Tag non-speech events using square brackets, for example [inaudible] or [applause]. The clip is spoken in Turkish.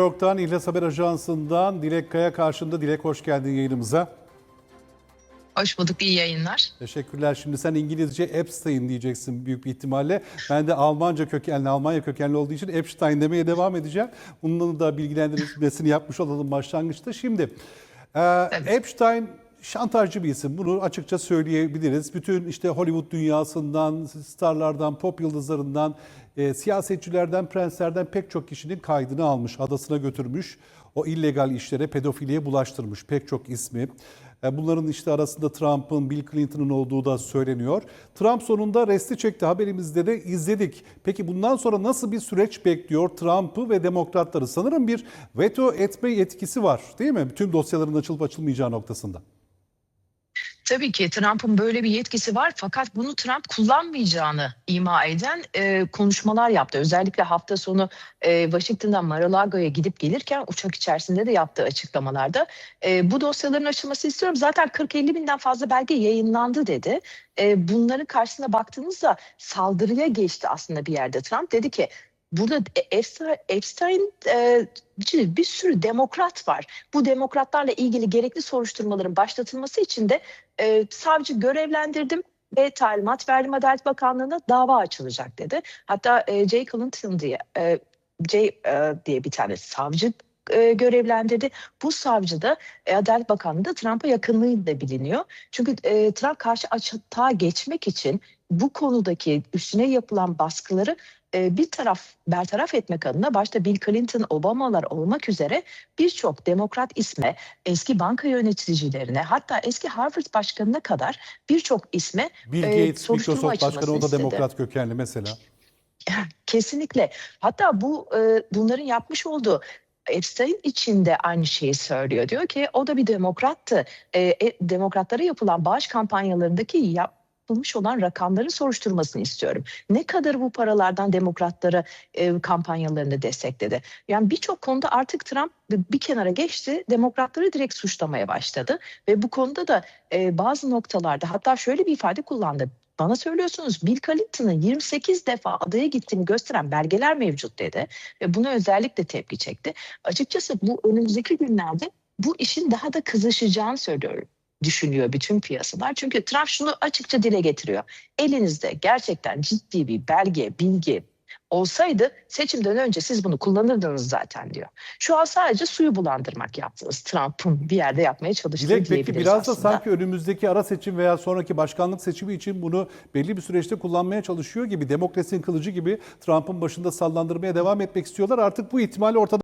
York'tan İhlas Haber Ajansı'ndan Dilek Kaya karşında. Dilek hoş geldin yayınımıza. Hoş bulduk, iyi yayınlar. Teşekkürler. Şimdi sen İngilizce Epstein diyeceksin büyük bir ihtimalle. Ben de Almanca kökenli, Almanya kökenli olduğu için Epstein demeye devam edeceğim. Bunun da bilgilendirmesini yapmış olalım başlangıçta. Şimdi e, Epstein şantajcı bir isim. Bunu açıkça söyleyebiliriz. Bütün işte Hollywood dünyasından, starlardan, pop yıldızlarından, e, siyasetçilerden, prenslerden pek çok kişinin kaydını almış, adasına götürmüş. O illegal işlere, pedofiliye bulaştırmış pek çok ismi. E, Bunların işte arasında Trump'ın, Bill Clinton'ın olduğu da söyleniyor. Trump sonunda resti çekti. Haberimizde de izledik. Peki bundan sonra nasıl bir süreç bekliyor Trump'ı ve demokratları? Sanırım bir veto etme yetkisi var değil mi? Tüm dosyaların açılıp açılmayacağı noktasında. Tabii ki Trump'ın böyle bir yetkisi var fakat bunu Trump kullanmayacağını ima eden e, konuşmalar yaptı. Özellikle hafta sonu e, Washington'dan Mar-a-Lago'ya gidip gelirken uçak içerisinde de yaptığı açıklamalarda e, bu dosyaların açılması istiyorum. Zaten 40-50 binden fazla belge yayınlandı dedi. E, bunların karşısına baktığınızda saldırıya geçti aslında bir yerde Trump. Dedi ki burada Epstein, Epstein e, bir- sürü demokrat var. Bu demokratlarla ilgili gerekli soruşturmaların başlatılması için de e, savcı görevlendirdim ve talimat verdim Adalet Bakanlığı'na dava açılacak dedi. Hatta e, Jay Clinton diye e, Jay e, diye bir tane savcı e, görevlendirdi. Bu savcı da e, Adalet Bakanlığı'nda Trump'a yakınlığıyla biliniyor. Çünkü e, Trump karşı açığa geçmek için bu konudaki üstüne yapılan baskıları e, bir taraf bertaraf etmek adına başta Bill Clinton, Obamalar olmak üzere birçok demokrat isme, eski banka yöneticilerine hatta eski Harvard başkanına kadar birçok isme Bill e, Gates, soruşturma Microsoft Başkanı o da istedi. demokrat kökenli mesela. [laughs] Kesinlikle. Hatta bu e, bunların yapmış olduğu Epstein için de aynı şeyi söylüyor. Diyor ki o da bir demokrattı. E, e, demokratlara yapılan bağış kampanyalarındaki yapılmış olan rakamların soruşturmasını istiyorum. Ne kadar bu paralardan demokratlara e, kampanyalarını destekledi? Yani birçok konuda artık Trump bir kenara geçti, demokratları direkt suçlamaya başladı ve bu konuda da e, bazı noktalarda hatta şöyle bir ifade kullandı. Bana söylüyorsunuz Bill Clinton'ın 28 defa adaya gittiğini gösteren belgeler mevcut dedi ve buna özellikle tepki çekti. Açıkçası bu önümüzdeki günlerde bu işin daha da kızışacağını söylüyorum düşünüyor bütün piyasalar. Çünkü Trump şunu açıkça dile getiriyor. Elinizde gerçekten ciddi bir belge, bilgi olsaydı seçimden önce siz bunu kullanırdınız zaten diyor. Şu an sadece suyu bulandırmak yaptınız. Trump'ın bir yerde yapmaya çalıştığı Dilek peki diyebiliriz biraz da aslında. sanki önümüzdeki ara seçim veya sonraki başkanlık seçimi için bunu belli bir süreçte kullanmaya çalışıyor gibi. Demokrasinin kılıcı gibi Trump'ın başında sallandırmaya devam etmek istiyorlar. Artık bu ihtimal ortada.